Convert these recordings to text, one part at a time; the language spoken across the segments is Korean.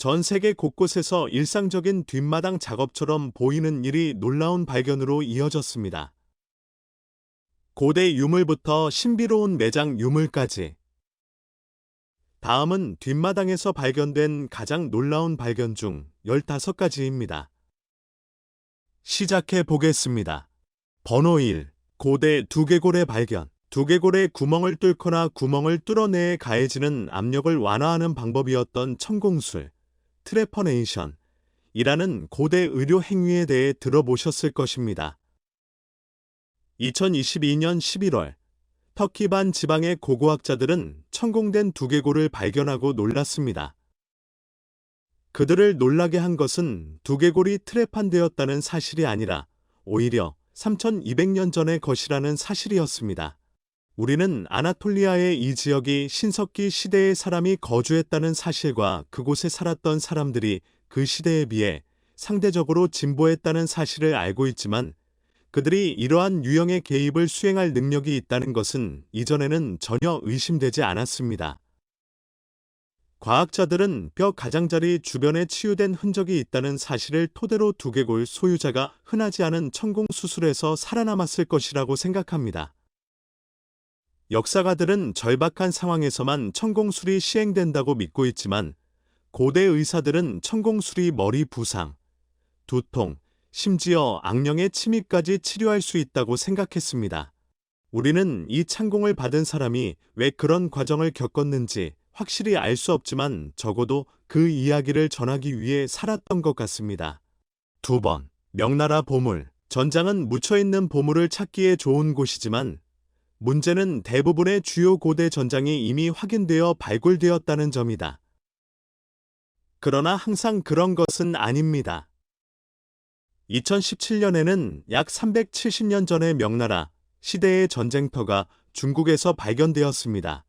전 세계 곳곳에서 일상적인 뒷마당 작업처럼 보이는 일이 놀라운 발견으로 이어졌습니다. 고대 유물부터 신비로운 매장 유물까지. 다음은 뒷마당에서 발견된 가장 놀라운 발견 중 15가지입니다. 시작해 보겠습니다. 번호 1. 고대 두개골의 발견. 두개골에 구멍을 뚫거나 구멍을 뚫어내에 가해지는 압력을 완화하는 방법이었던 천공술, 트레퍼네이션, 이라는 고대 의료 행위에 대해 들어보셨을 것입니다. 2022년 11월, 터키 반 지방의 고고학자들은 천공된 두개골을 발견하고 놀랐습니다. 그들을 놀라게 한 것은 두개골이 트레판되었다는 사실이 아니라 오히려 3200년 전의 것이라는 사실이었습니다. 우리는 아나톨리아의 이 지역이 신석기 시대의 사람이 거주했다는 사실과 그곳에 살았던 사람들이 그 시대에 비해 상대적으로 진보했다는 사실을 알고 있지만 그들이 이러한 유형의 개입을 수행할 능력이 있다는 것은 이전에는 전혀 의심되지 않았습니다. 과학자들은 뼈 가장자리 주변에 치유된 흔적이 있다는 사실을 토대로 두개골 소유자가 흔하지 않은 천공 수술에서 살아남았을 것이라고 생각합니다. 역사가들은 절박한 상황에서만 천공술이 시행된다고 믿고 있지만 고대 의사들은 천공술이 머리 부상, 두통, 심지어 악령의 침입까지 치료할 수 있다고 생각했습니다. 우리는 이 창공을 받은 사람이 왜 그런 과정을 겪었는지 확실히 알 수 없지만 적어도 그 이야기를 전하기 위해 살았던 것 같습니다. 두 번, 명나라 보물. 전장은 묻혀있는 보물을 찾기에 좋은 곳이지만 문제는 대부분의 주요 고대 전장이 이미 확인되어 발굴되었다는 점이다. 그러나 항상 그런 것은 아닙니다. 2017년에는 약 370년 전의 명나라 시대의 전쟁터가 중국에서 발견되었습니다.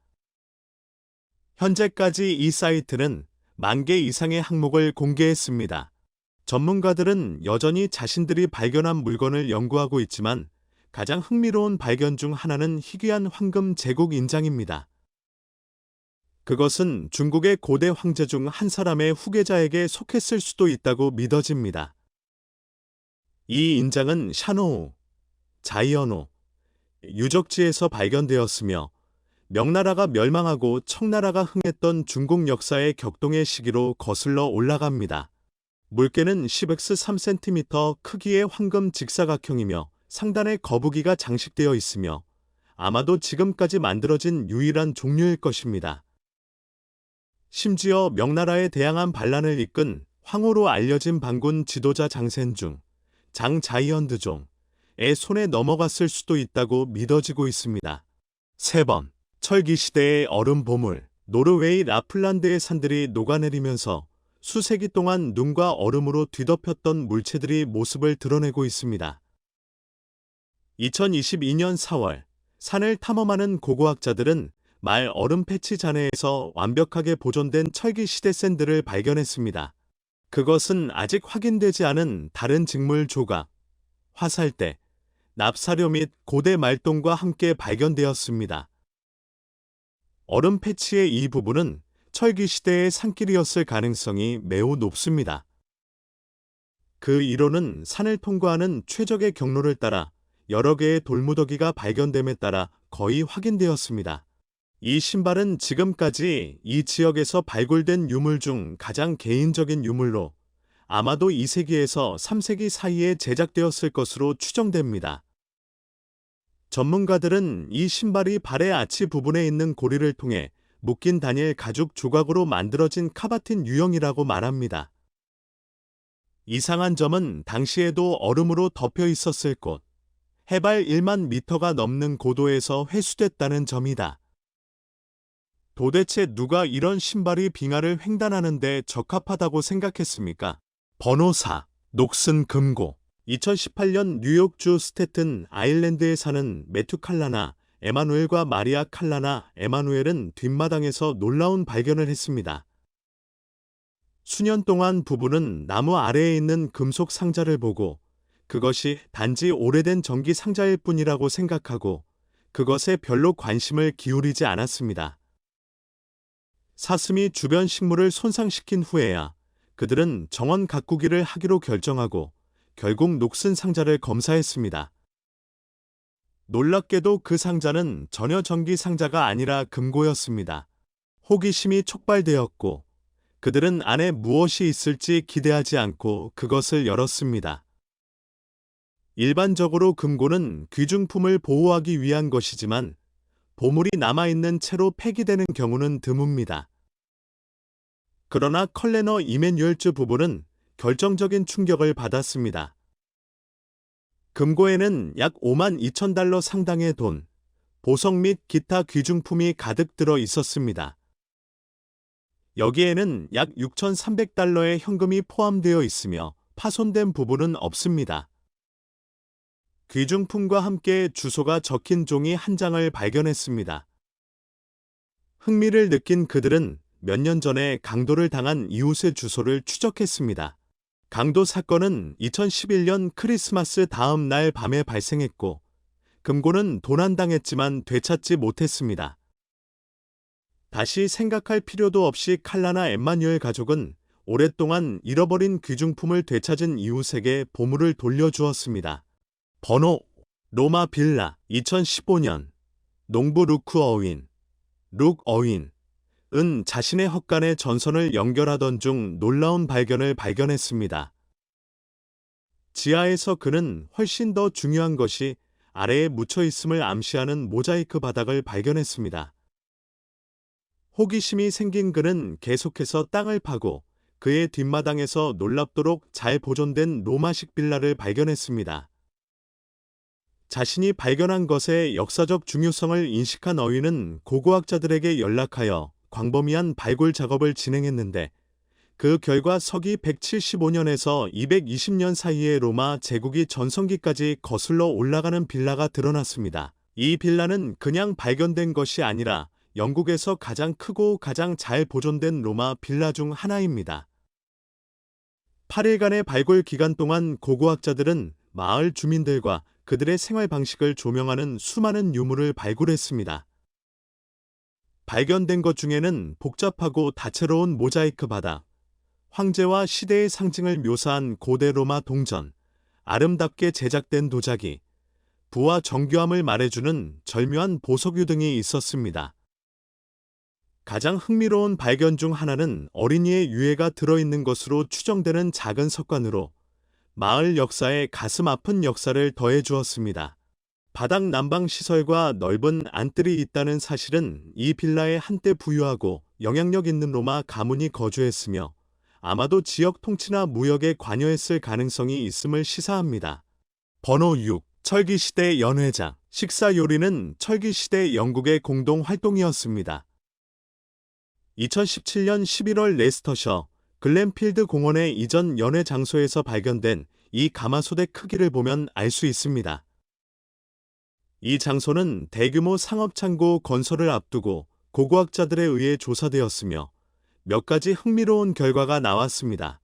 현재까지 이 사이트는 만 개 이상의 항목을 공개했습니다. 전문가들은 여전히 자신들이 발견한 물건을 연구하고 있지만 가장 흥미로운 발견 중 하나는 희귀한 황금 제국 인장입니다. 그것은 중국의 고대 황제 중 한 사람의 후계자에게 속했을 수도 있다고 믿어집니다. 이 인장은 샤노우, 자이언호, 유적지에서 발견되었으며 명나라가 멸망하고 청나라가 흥했던 중국 역사의 격동의 시기로 거슬러 올라갑니다. 물개는 10x 3cm 크기의 황금 직사각형이며 상단에 거북이가 장식되어 있으며 아마도 지금까지 만들어진 유일한 종류일 것입니다. 심지어 명나라의 대항한 반란을 이끈 황후로 알려진 반군 지도자 장센중, 장자이언드종의 손에 넘어갔을 수도 있다고 믿어지고 있습니다. 세 번, 철기 시대의 얼음 보물, 노르웨이 라플란드의 산들이 녹아내리면서 수세기 동안 눈과 얼음으로 뒤덮였던 물체들이 모습을 드러내고 있습니다. 2022년 4월, 산을 탐험하는 고고학자들은 말 얼음 패치 잔해에서 완벽하게 보존된 철기 시대 샌들을 발견했습니다. 그것은 아직 확인되지 않은 다른 직물 조각, 화살대, 납사료 및 고대 말똥과 함께 발견되었습니다. 얼음 패치의 이 부분은 철기 시대의 산길이었을 가능성이 매우 높습니다. 그 이론은 산을 통과하는 최적의 경로를 따라 여러 개의 돌무더기가 발견됨에 따라 거의 확인되었습니다. 이 신발은 지금까지 이 지역에서 발굴된 유물 중 가장 개인적인 유물로 아마도 2세기에서 3세기 사이에 제작되었을 것으로 추정됩니다. 전문가들은 이 신발이 발의 아치 부분에 있는 고리를 통해 묶인 단일 가죽 조각으로 만들어진 카바틴 유형이라고 말합니다. 이상한 점은 당시에도 얼음으로 덮여 있었을 곳, 해발 1만 미터가 넘는 고도에서 회수됐다는 점이다. 도대체 누가 이런 신발이 빙하를 횡단하는데 적합하다고 생각했습니까? 번호 4. 녹슨 금고 2018년 뉴욕주 스테튼 아일랜드에 사는 매튜 칼라나 에마누엘과 마리아 칼라나 에마누엘은 뒷마당에서 놀라운 발견을 했습니다. 수년 동안 부부는 나무 아래에 있는 금속 상자를 보고 그것이 단지 오래된 전기 상자일 뿐이라고 생각하고 그것에 별로 관심을 기울이지 않았습니다. 사슴이 주변 식물을 손상시킨 후에야 그들은 정원 가꾸기를 하기로 결정하고 결국 녹슨 상자를 검사했습니다. 놀랍게도 그 상자는 전혀 전기 상자가 아니라 금고였습니다. 호기심이 촉발되었고 그들은 안에 무엇이 있을지 기대하지 않고 그것을 열었습니다. 일반적으로 금고는 귀중품을 보호하기 위한 것이지만 보물이 남아있는 채로 폐기되는 경우는 드뭅니다. 그러나 컬레너 이메뉴얼즈 부부는 결정적인 충격을 받았습니다. 금고에는 약 5만 2천 달러 상당의 돈, 보석 및 기타 귀중품이 가득 들어 있었습니다. 여기에는 약 6,300달러의 현금이 포함되어 있으며 파손된 부분은 없습니다. 귀중품과 함께 주소가 적힌 종이 한 장을 발견했습니다. 흥미를 느낀 그들은 몇 년 전에 강도를 당한 이웃의 주소를 추적했습니다. 강도 사건은 2011년 크리스마스 다음 날 밤에 발생했고, 금고는 도난당했지만 되찾지 못했습니다. 다시 생각할 필요도 없이 칼라나 엠마뉴엘 가족은 오랫동안 잃어버린 귀중품을 되찾은 이웃에게 보물을 돌려주었습니다. 번호 로마 빌라 2015년 농부 루크 어윈 룩 어윈 은 자신의 헛간의 전선을 연결하던 중 놀라운 발견을 발견했습니다. 지하에서 그는 훨씬 더 중요한 것이 아래에 묻혀 있음을 암시하는 모자이크 바닥을 발견했습니다. 호기심이 생긴 그는 계속해서 땅을 파고 그의 뒷마당에서 놀랍도록 잘 보존된 로마식 빌라를 발견했습니다. 자신이 발견한 것의 역사적 중요성을 인식한 어윈은 고고학자들에게 연락하여 광범위한 발굴 작업을 진행했는데 그 결과 서기 175년에서 220년 사이에 로마 제국이 전성기까지 거슬러 올라가는 빌라가 드러났습니다. 이 빌라는 그냥 발견된 것이 아니라 영국에서 가장 크고 가장 잘 보존된 로마 빌라 중 하나입니다. 8일간의 발굴 기간 동안 고고학자들은 마을 주민들과 그들의 생활 방식을 조명하는 수많은 유물을 발굴했습니다. 발견된 것 중에는 복잡하고 다채로운 모자이크 바닥, 황제와 시대의 상징을 묘사한 고대 로마 동전, 아름답게 제작된 도자기, 부와 정교함을 말해주는 절묘한 보석유 등이 있었습니다. 가장 흥미로운 발견 중 하나는 어린이의 유해가 들어있는 것으로 추정되는 작은 석관으로 마을 역사에 가슴 아픈 역사를 더해 주었습니다. 바닥 난방 시설과 넓은 안뜰이 있다는 사실은 이 빌라에 한때 부유하고 영향력 있는 로마 가문이 거주했으며 아마도 지역 통치나 무역에 관여했을 가능성이 있음을 시사합니다. 번호 6. 철기시대 연회장. 식사 요리는 철기시대 영국의 공동 활동이었습니다. 2017년 11월 레스터셔 글램필드 공원의 이전 연회 장소에서 발견된 이 가마솥의 크기를 보면 알 수 있습니다. 이 장소는 대규모 상업창고 건설을 앞두고 고고학자들에 의해 조사되었으며 몇 가지 흥미로운 결과가 나왔습니다.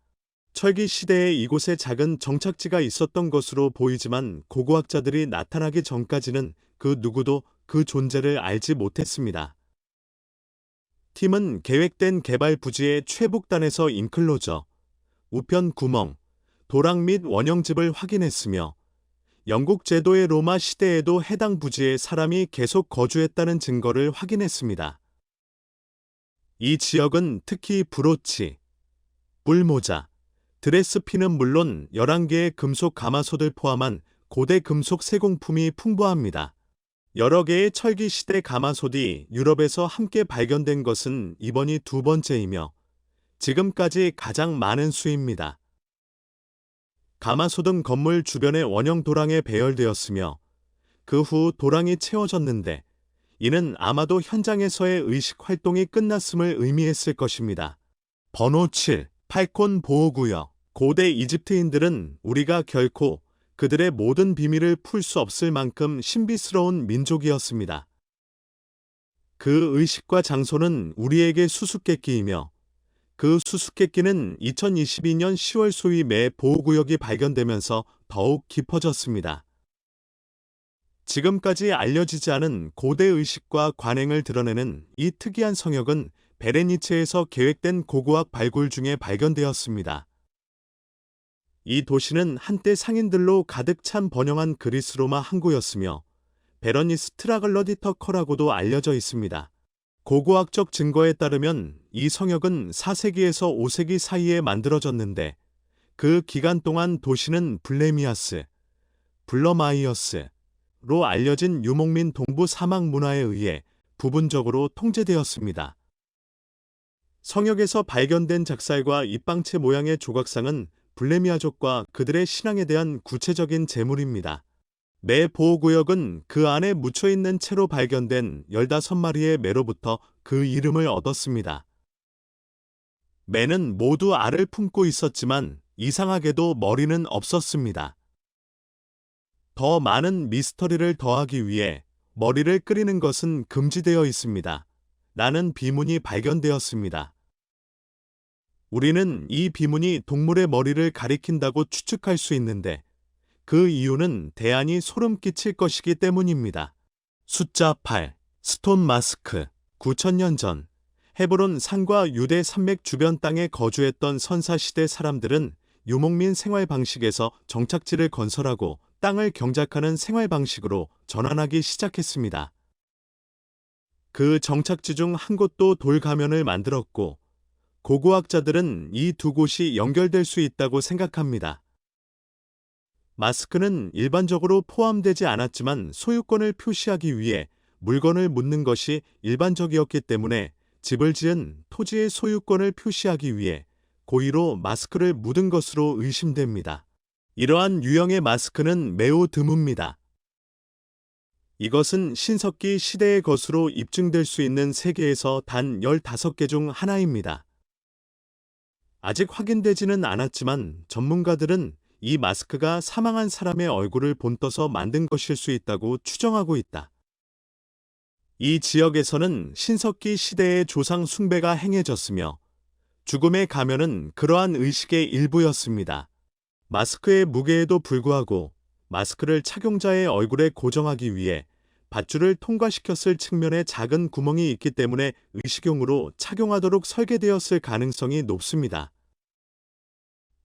철기 시대에 이곳에 작은 정착지가 있었던 것으로 보이지만 고고학자들이 나타나기 전까지는 그 누구도 그 존재를 알지 못했습니다. 팀은 계획된 개발 부지의 최북단에서 인클로저, 우편 구멍, 도랑 및 원형집을 확인했으며 영국 제도의 로마 시대에도 해당 부지에 사람이 계속 거주했다는 증거를 확인했습니다. 이 지역은 특히 브로치, 뿔모자, 드레스핀은 물론 11개의 금속 가마솥을 포함한 고대 금속 세공품이 풍부합니다. 여러 개의 철기 시대 가마솥이 유럽에서 함께 발견된 것은 이번이 두 번째이며 지금까지 가장 많은 수입니다. 가마솥은 건물 주변의 원형 도랑에 배열되었으며 그 후 도랑이 채워졌는데 이는 아마도 현장에서의 의식 활동이 끝났음을 의미했을 것입니다. 번호 7. 팔콘 보호구역. 고대 이집트인들은 우리가 결코 그들의 모든 비밀을 풀 수 없을 만큼 신비스러운 민족이었습니다. 그 의식과 장소는 우리에게 수수께끼이며 그 수수께끼는 2022년 10월 소위 매 보호구역이 발견되면서 더욱 깊어졌습니다. 지금까지 알려지지 않은 고대 의식과 관행을 드러내는 이 특이한 성역은 베레니체에서 계획된 고고학 발굴 중에 발견되었습니다. 이 도시는 한때 상인들로 가득 찬 번영한 그리스 로마 항구였으며 베러니 스 트라글러디터커라고도 알려져 있습니다. 고고학적 증거에 따르면 이 성역은 4세기에서 5세기 사이에 만들어졌는데 그 기간 동안 도시는 블레미아스, 블러마이어스로 알려진 유목민 동부 사막 문화에 의해 부분적으로 통제되었습니다. 성역에서 발견된 작살과 입방체 모양의 조각상은 블레미아족과 그들의 신앙에 대한 구체적인 제물입니다. 매 보호구역은 그 안에 묻혀있는 채로 발견된 15마리의 매로부터 그 이름을 얻었습니다. 매는 모두 알을 품고 있었지만 이상하게도 머리는 없었습니다. 더 많은 미스터리를 더하기 위해 머리를 끓이는 것은 금지되어 있습니다. 라는 비문이 발견되었습니다. 우리는 이 비문이 동물의 머리를 가리킨다고 추측할 수 있는데 그 이유는 대안이 소름 끼칠 것이기 때문입니다. 숫자 8. 스톤 마스크 9천년 전 헤브론 산과 유대 산맥 주변 땅에 거주했던 선사시대 사람들은 유목민 생활 방식에서 정착지를 건설하고 땅을 경작하는 생활 방식으로 전환하기 시작했습니다. 그 정착지 중 한 곳도 돌 가면을 만들었고 고고학자들은 이 두 곳이 연결될 수 있다고 생각합니다. 마스크는 일반적으로 포함되지 않았지만 소유권을 표시하기 위해 물건을 묻는 것이 일반적이었기 때문에 집을 지은 토지의 소유권을 표시하기 위해 고의로 마스크를 묻은 것으로 의심됩니다. 이러한 유형의 마스크는 매우 드뭅니다. 이것은 신석기 시대의 것으로 입증될 수 있는 세계에서 단 15개 중 하나입니다. 아직 확인되지는 않았지만 전문가들은 이 마스크가 사망한 사람의 얼굴을 본떠서 만든 것일 수 있다고 추정하고 있다. 이 지역에서는 신석기 시대의 조상 숭배가 행해졌으며 죽음의 가면은 그러한 의식의 일부였습니다. 마스크의 무게에도 불구하고 마스크를 착용자의 얼굴에 고정하기 위해 밧줄을 통과시켰을 측면에 작은 구멍이 있기 때문에 의식용으로 착용하도록 설계되었을 가능성이 높습니다.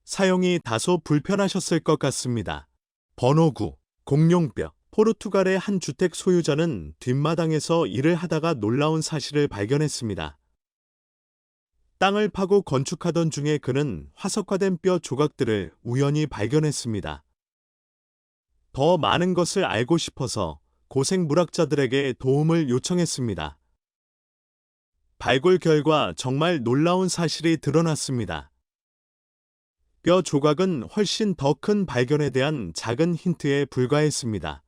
사용이 다소 불편하셨을 것 같습니다. 번호 9. 공룡뼈. 포르투갈의 한 주택 소유자는 뒷마당에서 일을 하다가 놀라운 사실을 발견했습니다. 땅을 파고 건축하던 중에 그는 화석화된 뼈 조각들을 우연히 발견했습니다. 더 많은 것을 알고 싶어서 고생 물학자들에게 도움을 요청했습니다. 발굴 결과 정말 놀라운 사실이 드러났습니다. 뼈 조각은 훨씬 더 큰 발견에 대한 작은 힌트에 불과했습니다.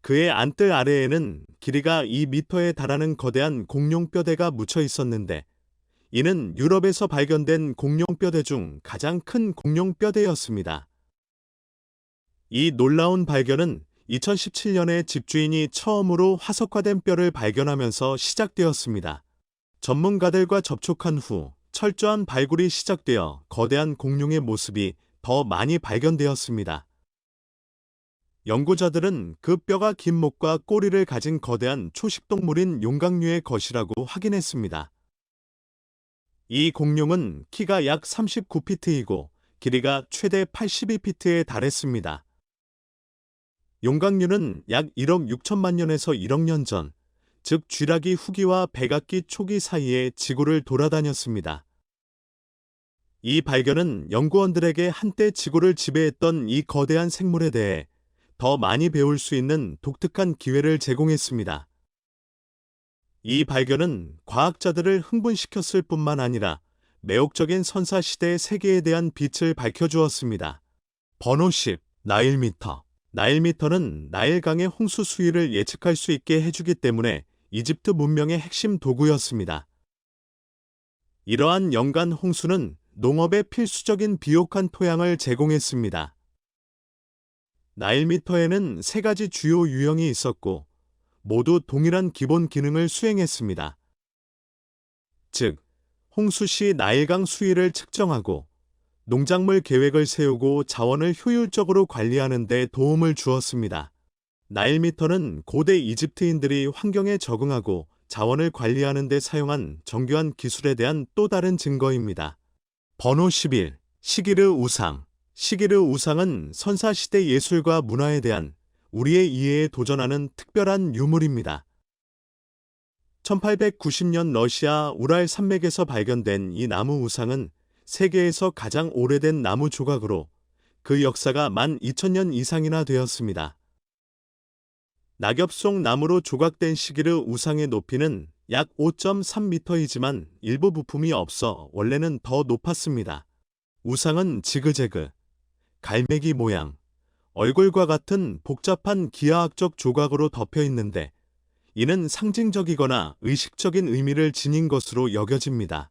그의 안뜰 아래에는 길이가 2미터에 달하는 거대한 공룡 뼈대가 묻혀 있었는데 이는 유럽에서 발견된 공룡 뼈대 중 가장 큰 공룡 뼈대였습니다. 이 놀라운 발견은 2017년에 집주인이 처음으로 화석화된 뼈를 발견하면서 시작되었습니다. 전문가들과 접촉한 후 철저한 발굴이 시작되어 거대한 공룡의 모습이 더 많이 발견되었습니다. 연구자들은 그 뼈가 긴 목과 꼬리를 가진 거대한 초식동물인 용각류의 것이라고 확인했습니다. 이 공룡은 키가 약 39피트이고 길이가 최대 82피트에 달했습니다. 용각류는 약 1억 6천만 년에서 1억 년 전, 즉 쥐라기 후기와 백악기 초기 사이에 지구를 돌아다녔습니다. 이 발견은 연구원들에게 한때 지구를 지배했던 이 거대한 생물에 대해 더 많이 배울 수 있는 독특한 기회를 제공했습니다. 이 발견은 과학자들을 흥분시켰을 뿐만 아니라 매혹적인 선사 시대의 세계에 대한 빛을 밝혀주었습니다. 번호 10. 나일미터. 나일미터는 나일강의 홍수 수위를 예측할 수 있게 해주기 때문에 이집트 문명의 핵심 도구였습니다. 이러한 연간 홍수는 농업에 필수적인 비옥한 토양을 제공했습니다. 나일미터에는 세 가지 주요 유형이 있었고 모두 동일한 기본 기능을 수행했습니다. 즉, 홍수 시 나일강 수위를 측정하고 농작물 계획을 세우고 자원을 효율적으로 관리하는 데 도움을 주었습니다. 나일미터는 고대 이집트인들이 환경에 적응하고 자원을 관리하는 데 사용한 정교한 기술에 대한 또 다른 증거입니다. 번호 11. 시기르 우상. 시기르 우상은 선사시대 예술과 문화에 대한 우리의 이해에 도전하는 특별한 유물입니다. 1890년 러시아 우랄 산맥에서 발견된 이 나무 우상은 세계에서 가장 오래된 나무 조각으로 그 역사가 12,000년 이상이나 되었습니다. 낙엽 속 나무로 조각된 시기르 우상의 높이는 약 5.3m이지만 일부 부품이 없어 원래는 더 높았습니다. 우상은 지그재그, 갈매기 모양, 얼굴과 같은 복잡한 기하학적 조각으로 덮여 있는데 이는 상징적이거나 의식적인 의미를 지닌 것으로 여겨집니다.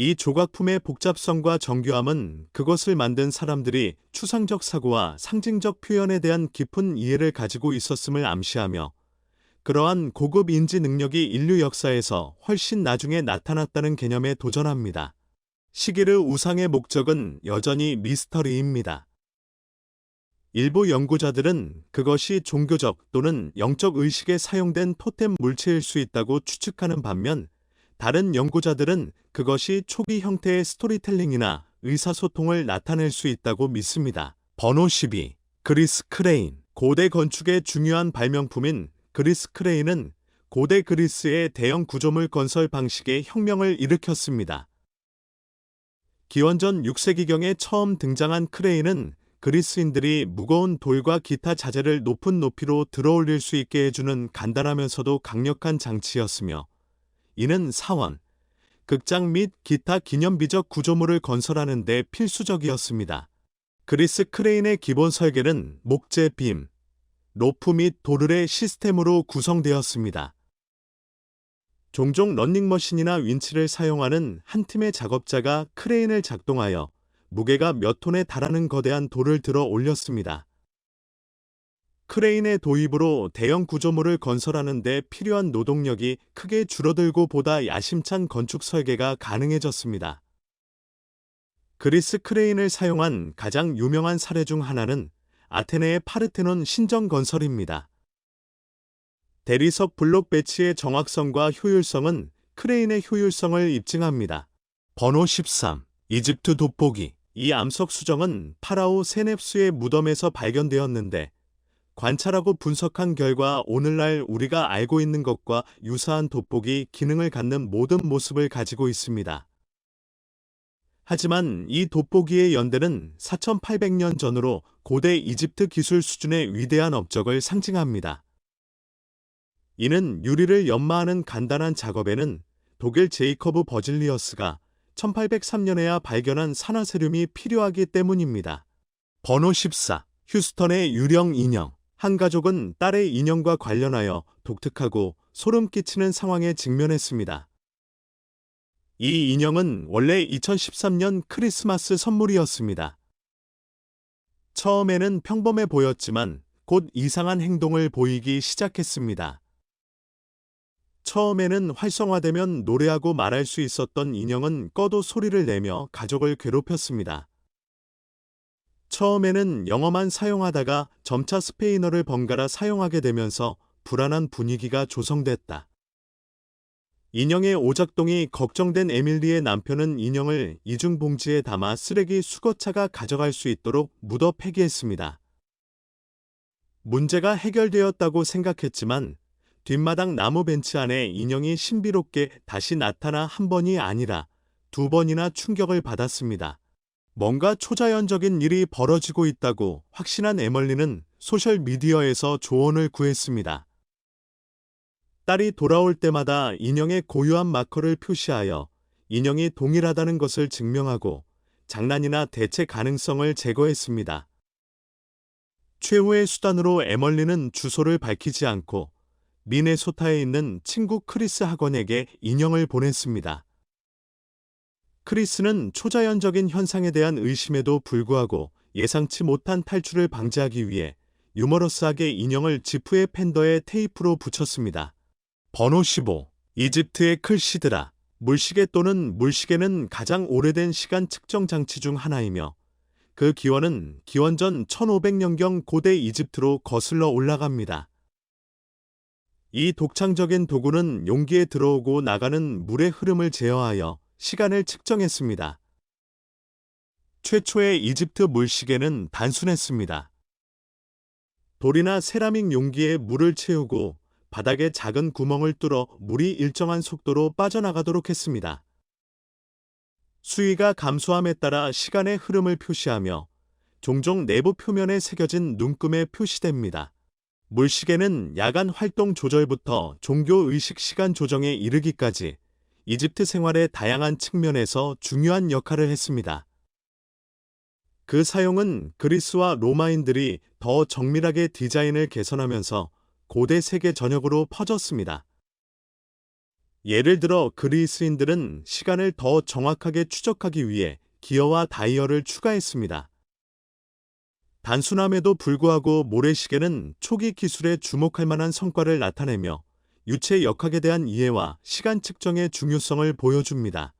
이 조각품의 복잡성과 정교함은 그것을 만든 사람들이 추상적 사고와 상징적 표현에 대한 깊은 이해를 가지고 있었음을 암시하며 그러한 고급 인지 능력이 인류 역사에서 훨씬 나중에 나타났다는 개념에 도전합니다. 시기르 우상의 목적은 여전히 미스터리입니다. 일부 연구자들은 그것이 종교적 또는 영적 의식에 사용된 토템 물체일 수 있다고 추측하는 반면 다른 연구자들은 그것이 초기 형태의 스토리텔링이나 의사소통을 나타낼 수 있다고 믿습니다. 번호 12. 그리스 크레인. 고대 건축의 중요한 발명품인 그리스 크레인은 고대 그리스의 대형 구조물 건설 방식에 혁명을 일으켰습니다. 기원전 6세기경에 처음 등장한 크레인은 그리스인들이 무거운 돌과 기타 자재를 높은 높이로 들어올릴 수 있게 해주는 간단하면서도 강력한 장치였으며 이는 사원, 극장 및 기타 기념비적 구조물을 건설하는 데 필수적이었습니다. 그리스 크레인의 기본 설계는 목재 빔, 로프 및 도르의 시스템으로 구성되었습니다. 종종 런닝머신이나 윈치를 사용하는 한 팀의 작업자가 크레인을 작동하여 무게가 몇 톤에 달하는 거대한 돌을 들어 올렸습니다. 크레인의 도입으로 대형 구조물을 건설하는 데 필요한 노동력이 크게 줄어들고 보다 야심찬 건축 설계가 가능해졌습니다. 그리스 크레인을 사용한 가장 유명한 사례 중 하나는 아테네의 파르테논 신정 건설입니다. 대리석 블록 배치의 정확성과 효율성은 크레인의 효율성을 입증합니다. 번호 13. 이집트 돋보기. 이 암석 수정은 파라오 세넵스의 무덤에서 발견되었는데 관찰하고 분석한 결과 오늘날 우리가 알고 있는 것과 유사한 돋보기 기능을 갖는 모든 모습을 가지고 있습니다. 하지만 이 돋보기의 연대는 4800년 전으로 고대 이집트 기술 수준의 위대한 업적을 상징합니다. 이는 유리를 연마하는 간단한 작업에는 독일 제이커브 버질리어스가 1803년에야 발견한 산화세륨이 필요하기 때문입니다. 번호 14. 휴스턴의 유령 인형. 한 가족은 딸의 인형과 관련하여 독특하고 소름 끼치는 상황에 직면했습니다. 이 인형은 원래 2013년 크리스마스 선물이었습니다. 처음에는 평범해 보였지만 곧 이상한 행동을 보이기 시작했습니다. 처음에는 활성화되면 노래하고 말할 수 있었던 인형은 꺼도 소리를 내며 가족을 괴롭혔습니다. 처음에는 영어만 사용하다가 점차 스페인어를 번갈아 사용하게 되면서 불안한 분위기가 조성됐다. 인형의 오작동이 걱정된 에밀리의 남편은 인형을 이중봉지에 담아 쓰레기 수거차가 가져갈 수 있도록 묻어 폐기했습니다. 문제가 해결되었다고 생각했지만 뒷마당 나무 벤치 안에 인형이 신비롭게 다시 나타나 한 번이 아니라 두 번이나 충격을 받았습니다. 뭔가 초자연적인 일이 벌어지고 있다고 확신한 에멀리는 소셜미디어에서 조언을 구했습니다. 딸이 돌아올 때마다 인형의 고유한 마커를 표시하여 인형이 동일하다는 것을 증명하고 장난이나 대체 가능성을 제거했습니다. 최후의 수단으로 에멀리는 주소를 밝히지 않고 미네소타에 있는 친구 크리스 학원에게 인형을 보냈습니다. 크리스는 초자연적인 현상에 대한 의심에도 불구하고 예상치 못한 탈출을 방지하기 위해 유머러스하게 인형을 지프의 팬더에 테이프로 붙였습니다. 번호 15. 이집트의 클시드라. 물시계 또는 물시계는 가장 오래된 시간 측정 장치 중 하나이며 그 기원은 기원전 1500년경 고대 이집트로 거슬러 올라갑니다. 이 독창적인 도구는 용기에 들어오고 나가는 물의 흐름을 제어하여 시간을 측정했습니다. 최초의 이집트 물시계는 단순했습니다. 돌이나 세라믹 용기에 물을 채우고 바닥에 작은 구멍을 뚫어 물이 일정한 속도로 빠져나가도록 했습니다. 수위가 감소함에 따라 시간의 흐름을 표시하며 종종 내부 표면에 새겨진 눈금에 표시됩니다. 물시계는 야간 활동 조절부터 종교 의식 시간 조정에 이르기까지 이집트 생활의 다양한 측면에서 중요한 역할을 했습니다. 그 사용은 그리스와 로마인들이 더 정밀하게 디자인을 개선하면서 고대 세계 전역으로 퍼졌습니다. 예를 들어 그리스인들은 시간을 더 정확하게 추적하기 위해 기어와 다이얼을 추가했습니다. 단순함에도 불구하고 모래시계는 초기 기술에 주목할 만한 성과를 나타내며 유체 역학에 대한 이해와 시간 측정의 중요성을 보여줍니다.